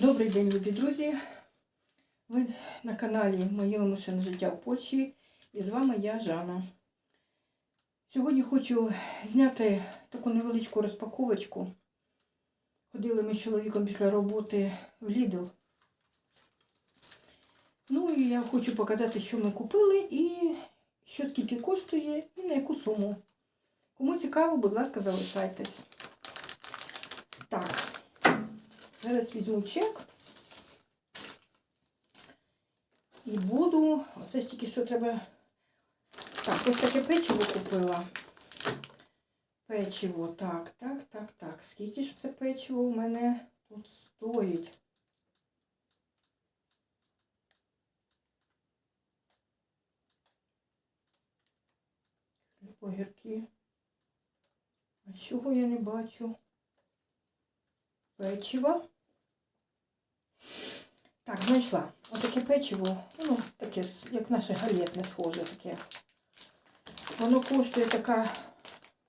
Добрий день, любі друзі. Ви на каналі Моє вимушене життя в Польщі. І з вами я, Жанна. Сьогодні хочу зняти таку невеличку розпаковочку. Ходили ми з чоловіком після роботи в Lidl. Ну і я хочу показати, що ми купили і що скільки коштує і на яку суму. Кому цікаво, будь ласка, залишайтесь. Так. Зараз візьму чек. І буду. Оце тільки що треба. Так, ось таке печиво купила. Печиво. Так, так, так, так. Скільки ж це печиво у мене тут стоїть? Огірки. А чого я не бачу? Печиво. Так, знайшла. Отаке печиво, ну, таке, як наше галетне схоже таке. Воно коштує така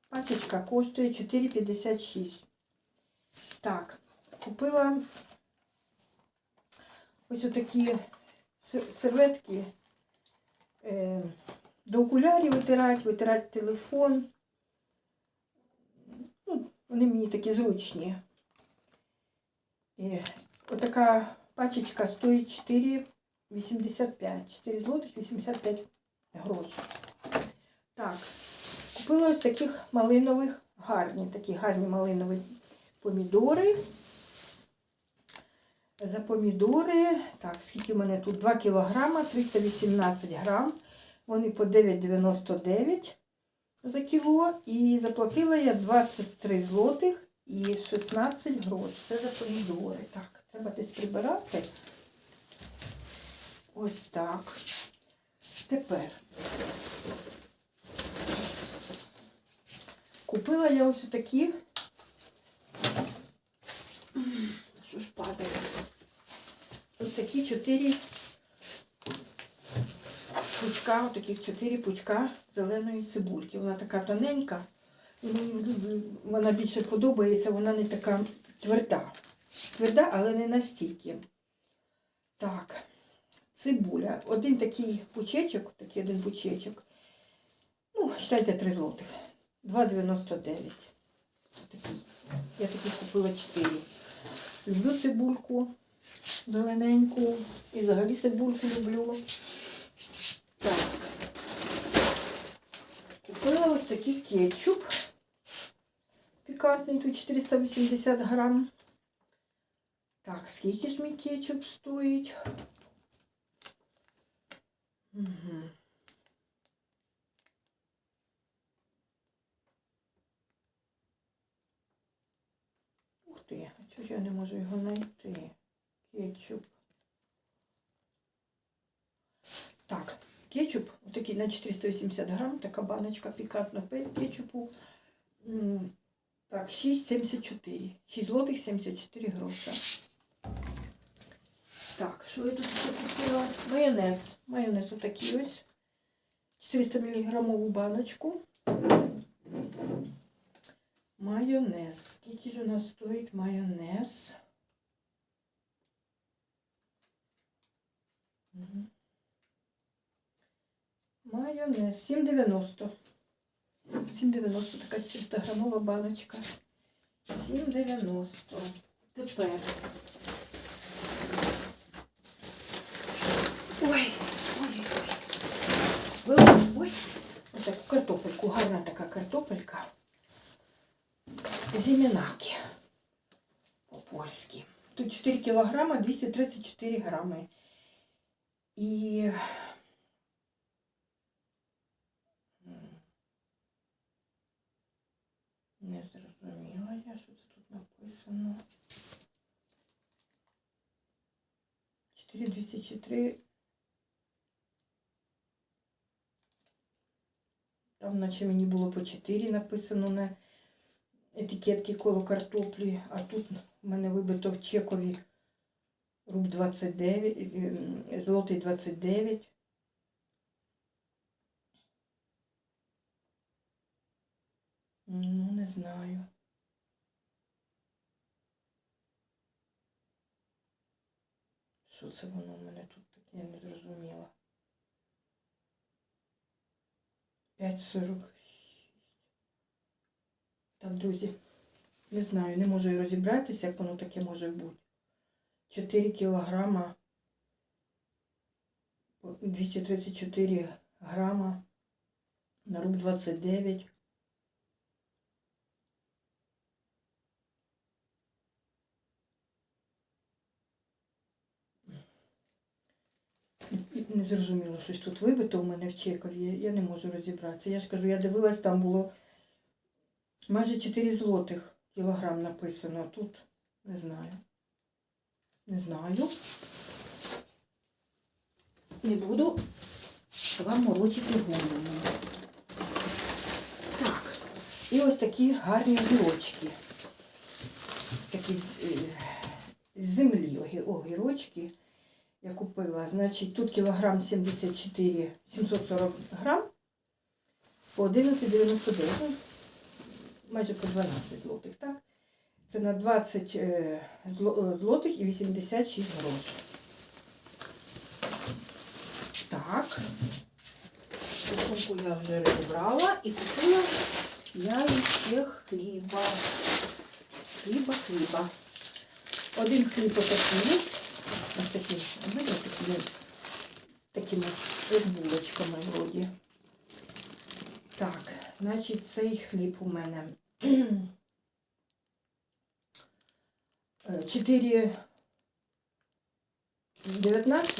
пачечка, коштує 4,56. Так, купила ось отакі серветки. Е, до окулярів витирати, витирати телефон. Ну, Вони мені такі зручні. І отака пачечка стоїть 4,85. 4 злотих 85 грошей. Так, купила ось таких малинових, гарні, такі гарні малинові помідори. За помідори, так, скільки в мене тут 2 кілограма, 318 грам. Вони по 9,99 за кіло. І заплатила я 23 злотих і 16 грошей. Це за помідори. Так, треба десь прибирати. Ось так. Тепер купила я ось такі. Що ж падає? Ось такі чотири пучка, ось таких чотири пучка зеленої цибульки. Вона така тоненька. Вона більше подобається, вона не така тверда. Тверда, але не настільки. Так, цибуля. Один такий пучечок, такий один пучечок. Ну, вважайте 3 злотих. 2,99. Такий. Я такий купила 4. Люблю цибульку зелененьку. І взагалі цибульку люблю. Так. Купила ось такий кетчуп пікантний, тут 480 грам. Так, скільки ж мій кетчуп стоїть? Угу. Ух ти, а чого ж я не можу його знайти? Кетчуп. Так, кетчуп, отакий на 480 грам, така баночка пікантного кетчупу. Так, 6,74. 6 злотих 74 гроша. Так, що я тут ще купила? Майонез. Майонез отакий ось. 400 мг баночку. Майонез. Скільки ж у нас стоїть майонез? Майонез 7,90. 7,90 така 400 грамова баночка. 7,90. Тепер. Ой, ой, ой. Ой. Ось таку картопельку, гарна така картопелька. Зімінаки. По-польськи. Тут 4 кілограма, 234 грами. І Не зрозуміла я, що це тут написано. 4204. Там наче мені було по 4 написано на етикетки коло картоплі, а тут в мене вибито в чекові руб 29, злотий 29. Ну, не знаю. Що це воно в мене тут таке, я не зрозуміла. 5,46. Так, друзі, не знаю, не можу і розібратися, як воно таке може бути. 4 кілограма, 234 грама, на руб 29. Не зрозуміло, щось тут вибито у мене в чекові. Я- не можу розібратися. Я ж кажу, я дивилась, там було майже 4 злотих кілограм написано. а Тут не знаю. Не знаю. Не буду вам морочити голову. Так. І ось такі гарні огірочки. Такі з, е, з землі огі- огірочки я купила. Значить, тут кілограм 74, 740 грам по 11,99. Ну, майже по 12 злотих, так? Це на 20 е, е, злотих і 86 грошей. Так. Сумку я вже розібрала і купила я ще хліба. Хліба, хліба. Один хліб отакий ось. Такі, знаєте, такі, такими булочками вроді. Так, значить, цей хліб у мене Е, 4 19,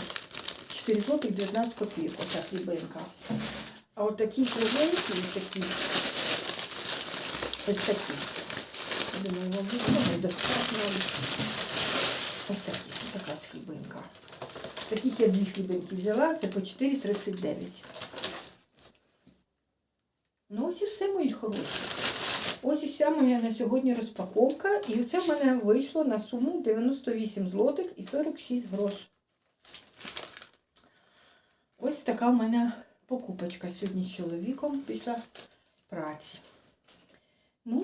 4 злотих 19 копійок, оця хлібинка. А от такі кругленькі, ось такі, ось такі. Я Думаю, вам достатньо. Ось такі, така хлібинка. Таких я дві хлібинки взяла, це по 4,39. Ну ось і все, мої хороші. Ось і вся моя на сьогодні розпаковка. І це в мене вийшло на суму 98 злотих і 46 грош. Ось така в мене покупочка сьогодні з чоловіком після праці. Ну,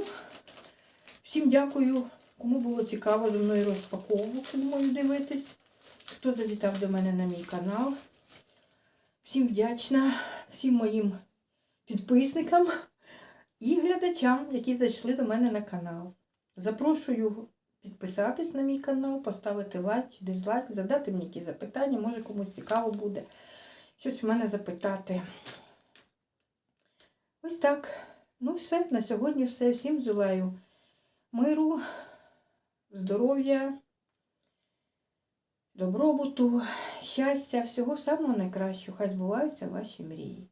всім дякую, кому було цікаво зі мною розпаковку мою дивитись. Хто завітав до мене на мій канал. Всім вдячна, всім моїм підписникам і глядачам, які зайшли до мене на канал. Запрошую підписатись на мій канал, поставити лайк дизлайк, задати мені якісь запитання, може комусь цікаво буде щось у мене запитати. Ось так. Ну, все, на сьогодні все. Всім желаю миру, здоров'я, добробуту, щастя, всього самого найкращого. Хай збуваються ваші мрії.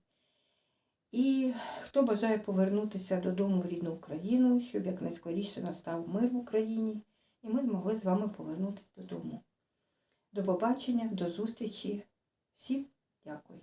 І хто бажає повернутися додому в рідну Україну, щоб якнайскоріше настав мир в Україні, і ми змогли з вами повернутися додому. До побачення, до зустрічі. Всім дякую.